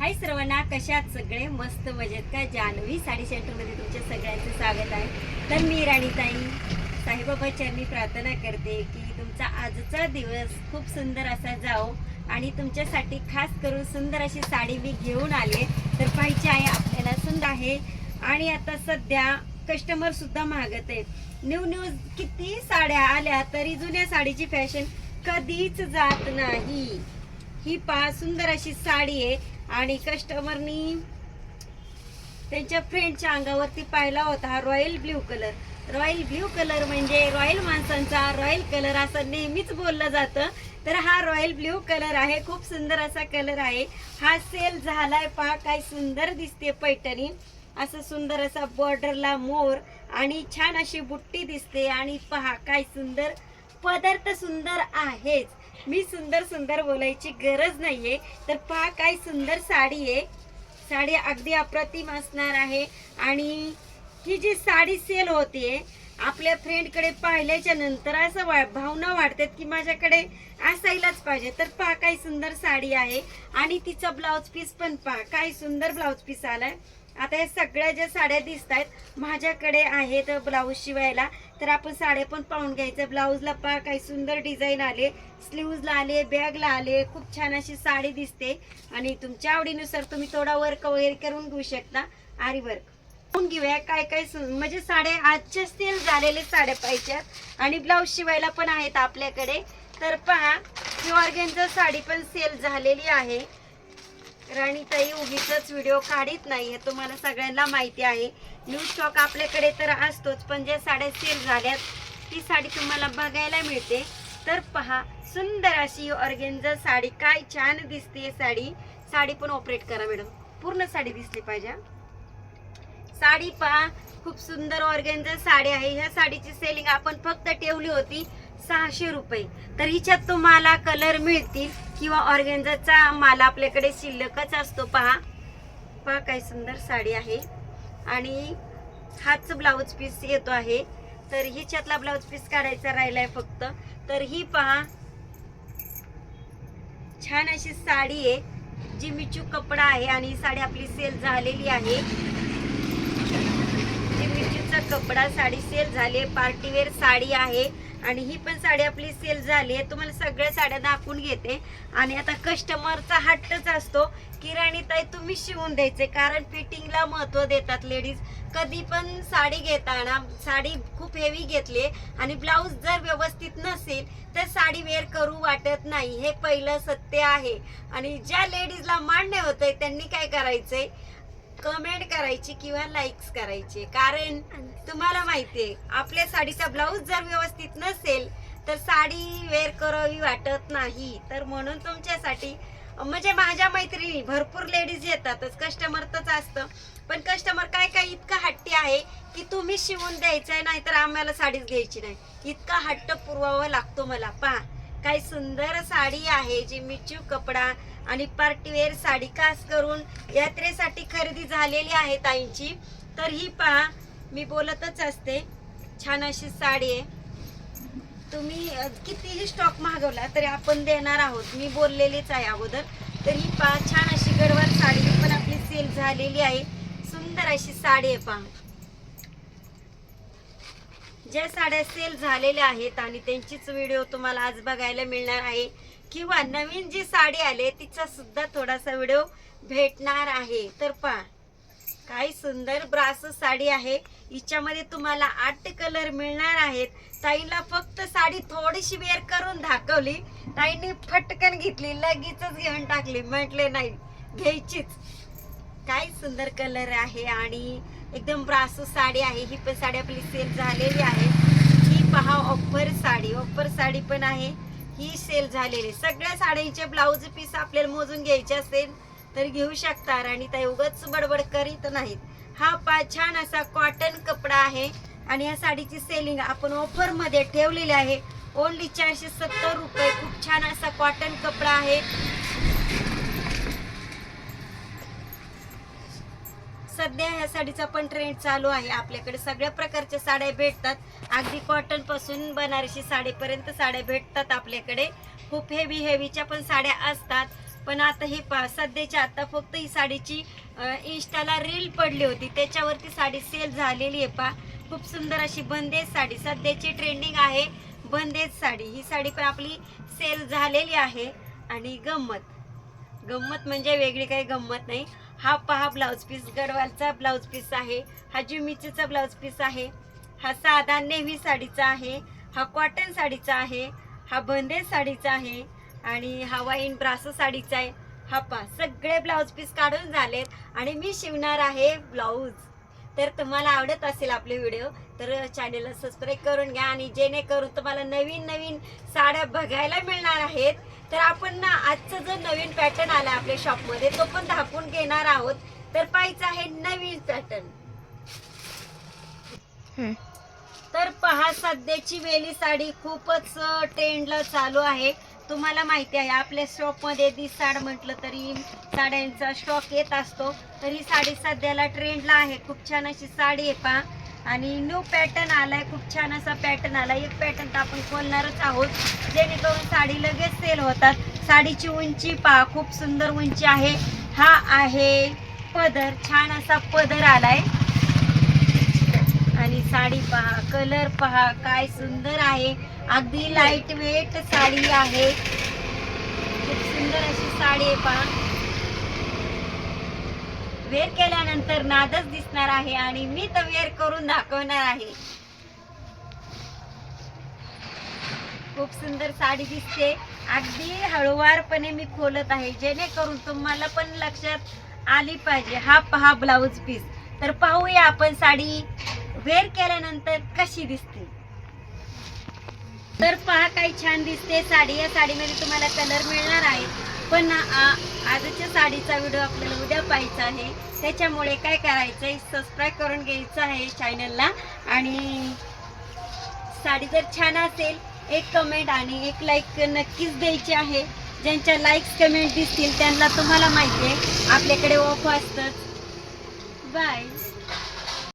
हाय सर्वांना कशात सगळे? मस्त मजेत का? जान्हवी साडी सेंटरमध्ये तुमच्या सगळ्यांचं स्वागत आहे. तर मी राणीताई. साईबाबा चरणी प्रार्थना करते की तुमचा आजचा दिवस खूप सुंदर असा जाओ आणि तुमच्यासाठी खास करून सुंदर अशी साडी मी घेऊन आले. तर पाहिजे आहे आपल्याला सुंदर आहे. आणि आता सध्या कस्टमर सुद्धा मागत आहेत न्यू न्यू किती साड्या आल्या तरी जुन्या साडीची फॅशन कधीच जात नाही. ही पा सुंदर अशी साडी आहे. आणि कस्टमरनी त्यांच्या फ्रेंडच्या अंगावरती पाहिला होता हा royal blue colour royal blue colour म्हणजे रॉयल माणसांचा रॉयल कलर असं नेहमीच बोललं जातं. तर हा रॉयल ब्ल्यू कलर आहे खूप सुंदर असा कलर आहे. हा सेल झालाय पहा काय सुंदर दिसते पैठणी. असं सुंदर असा बॉर्डरला मोर आणि छान अशी बुट्टी दिसते. आणि पहा काय सुंदर पदार्थ सुंदर आहेच. मी सुंदर सुंदर बोलायची गरज नाहीये. तर पहा काय सुंदर साडी आहे. साडी अगदी अप्रतिम असणार आहे. आणि ही जी साडी सेल होतीये आपल्या फ्रेंडकडे पाहिल्याच्या नंतर असं वा भावना वाटतात की माझ्याकडे असायलाच पाहिजे. तर पहा काय सुंदर साडी आहे. आणि तिचा ब्लाऊज पीस पण पहा काय सुंदर ब्लाऊज पीस आलाय. आता हे सगळ्या ज्या साड्या दिसत आहेत माझ्याकडे आहेत ब्लाऊज शिवायला. तर आपण साड्या पण पाहून घ्यायचं. ब्लाऊजला पा काही सुंदर डिझाईन आले स्लीव्जला आले बॅगला आले खूप छान अशी साडी दिसते. आणि तुमच्या आवडीनुसार तुम्ही थोडा वर्क वगैरे करून घेऊ शकता. आरी वर्क पाहून घेऊया काय काय सु- म्हणजे साड्या आजच्या सेल झालेले साड्या पाहिजेत. आणि ब्लाऊज शिवायला पण आहेत आपल्याकडे. तर पहा ही ऑर्गेनचा साडी पण सेल झालेली आहे. राणीताई उगीच व्हिडिओ काढीत नाही हे तुम्हाला सगळ्यांना माहिती आहे. न्यू स्टॉक आपल्याकडे तर असतोच पण ज्या साड्या सेल झाल्यात ती साडी तुम्हाला बघायला मिळते. तर पहा सुंदर अशी ऑर्गेन्झा साडी काय छान दिसते साडी. साडी पण ऑपरेट करा मॅडम पूर्ण साडी दिसली पाहिजे साडी पहा खूप सुंदर ऑर्गेन्झा साडी आहे. ह्या साडीची सेलिंग आपण फक्त ठेवली होती सहाशे रुपये. तर हिच्यात तुम्हाला कलर मिळतील. किंवा ऑर्गेन्झाचा माल आपल्याकडे शिल्लकच असतो पहा. पहा काय सुंदर साडी आहे. आणि हाच ब्लाऊज पीस येतो आहे. तर हिच्यातला ब्लाऊज पीस काढायचा राहिलाय फक्त. तर ही पहा छान अशी साडी आहे जी मिचू कपडा आहे आणि ही साडी आपली सेल झालेली आहे. जी मिचूचा कपडा साडी सेल झाली पार्टीवेअर साडी आहे. आणि ही पण साडी आपली सेल झाली आहे. तुम्हाला सगळ्या साड्या दाखवून घेते. आणि आता कस्टमरचा हट्टच असतो. की राणीताई तुम्ही शिवून द्यायचे. कारण फिटिंगला महत्त्व देतात लेडीज कधी पण साडी घेताना साडी खूप हेवी घेतली आणि ब्लाऊज जर व्यवस्थित नसेल तर साडी वेअर करू वाटत नाही. हे पहिलं सत्य आहे. आणि ज्या लेडीजला मान्य होतंय त्यांनी काय करायचंय? कमेंट करायची किंवा लाईक्स करायचे. कारण तुम्हाला माहितीये आपल्या साडीचा ब्लाऊज जर व्यवस्थित नसेल तर साडी वेअर करावी वाटत नाही. तर म्हणून तुमच्यासाठी म्हणजे माझ्या मैत्रिणी भरपूर लेडीज येतातच. कस्टमर तरच असतं. पण कस्टमर काय काय इतका हट्टी आहे की तुम्ही शिवून द्यायचंय नाही तर आम्हाला साडीच घ्यायची नाही. इतका हट्ट पुरवावा लागतो मला. पहा काय सुंदर साडी आहे जी मिचू कपडा आणि पार्टीवेअर साडी खास करून यात्रेसाठी खरेदी झालेली आहे ताईंची. तर ही पहा मी बोलतच असते. छान अशी साडी आहे. तुम्ही कितीही स्टॉक मागवला तरी आपण देणार आहोत. मी बोललेलीच आहे अगोदर. तर ही पहा छान अशी गडवार साडी पण आपली सेल झालेली आहे. सुंदर अशी साडी आहे पहा. ज्या साड्या सेल झालेल्या आहेत आणि त्यांचीच व्हिडिओ तुम्हाला आज बघायला मिळणार आहे. किंवा नवीन जी साडी आली तिचा सुद्धा थोडासा व्हिडिओ भेटणार आहे. तर पहा काही सुंदर ब्रास साडी आहे. हिच्यामध्ये तुम्हाला आठ कलर मिळणार आहेत. ताईला फक्त साडी थोडीशी वेअर करून दाखवली. ताईने फटकन घेतली लगेचच घेऊन टाकली. म्हटले नाही घ्यायचीच. काय सुंदर कलर आहे आणि एकदम ब्रासो साडी आहे. ही पण साडी आपली सेल झालेली आहे. ही पहा ऑफर साडी. ऑफर साडी पण आहे. ही सेल झालेली. सगळ्या साड्यांचे ब्लाऊज पीस आपल्याला मोजून घ्यायचे असेल तर घेऊ शकता. आणि त्या उगच बडबड करीत नाहीत. हा पा छान असा कॉटन कपडा आहे. आणि या साडीची सेलिंग आपण ऑफरमध्ये ठेवलेली आहे. ओनली चारशे सत्तर रुपये. खूप छान असा कॉटन कपडा आहे. सध्या ह्या साडीचा पण ट्रेंड चालू आहे. आपल्याकडे सगळ्या प्रकारच्या साड्या भेटतात. अगदी कॉटनपासून बनारसी साडीपर्यंत साड्या भेटतात आपल्याकडे. खूप हेवी हेवीच्या पण साड्या असतात. पण आता ही पहा सध्याच्या आता फक्त ही साडीची इंस्टाला रील पडली होती. त्याच्यावरती साडी सेल झालेली आहे पहा खूप सुंदर अशी बंदेज साडी. सध्याची ट्रेंडिंग आहे बंदेज साडी. ही साडी पण आपली सेल झालेली आहे. आणि गंमत. गंमत म्हणजे वेगळी काही गंमत नाही. हा पहा ब्लाऊज पीस गडवालचा ब्लाऊज पीस आहे. हा जिमिचीचा ब्लाऊज पीस आहे. हा साधा नेव्ही साडीचा आहे. हा कॉटन साडीचा आहे. हा बंदेज साडीचा आहे. आणि हा वाईन ब्रासो साडीचा आहे. हा पहा सगळे ब्लाऊज पीस काढून झालेत आणि मी शिवणार आहे ब्लाऊज तर तुम्हाला आवडत असेल आपले व्हिडिओ तर चॅनेलला सबस्क्राईब करून घ्या आणि जेणेकरून तुम्हाला नवीन नवीन साड्या बघायला मिळणार आहेत. तर आपण ना आजचा जो नवीन पॅटर्न आला आपल्या शॉपमध्ये तो पण दाखवून घेणार आहोत. तर पाहायचं आहे नवीन पॅटर्न तर पहा सध्याची वेली साडी खूपच ट्रेंडला चालू आहे. तुम्हाला माहिती आहे आपल्या शॉपमध्ये दिसाड म्हटलं तरी साड्यांचा स्टॉक येत असतो. तर ही साडी सध्याला ट्रेंडला आहे. खूप छान अशी साडी आहे पहा. आणि न्यू पॅटर्न आलाय खूप छान असा पॅटर्न आलाय. एक पॅटर्न तर आपण खोलणारच आहोत. जेणेकरून साडी लगेच सेल होतात. साडीची उंची पहा खूप सुंदर उंची आहे. हा आहे पदर. छान असा पदर आलाय. आणि साडी पहा कलर पहा काय सुंदर आहे. अगदी लाइट वेट साडी आहे. खूप सुंदर अशी साडी आहे पहा. वेअर केल्यानंतर नादच दिसणार आहे आणि मी तर वेअर करून दाखवणार आहे. खूप सुंदर साडी दिसते. अगदी हळूवारपणे मी खोलत आहे. जेणेकरून तुम्हाला पण लक्षात आली पाहिजे. हा पहा ब्लाऊज पीस. तर पाहूया आपण साडी वेअर केल्यानंतर कशी दिसते. तर पहा काही छान दिसते. साडी या साडीमध्ये तुम्हाला कलर मिळणार आहे. पण आ- आजच्या साडीचा व्हिडिओ आपल्याला उद्या पाहायचा आहे. त्याच्यामुळे काय करायचं आहे सबस्क्राईब करून घ्यायचं आहे चॅनलला आणि साडी जर छान असेल एक कमेंट आणि एक लाईक नक्कीच द्यायची आहे. ज्यांच्या लाईक्स कमेंट दिसतील त्यांना तुम्हाला माहिती आहे. आपल्याकडे ऑफ असतंच. बाय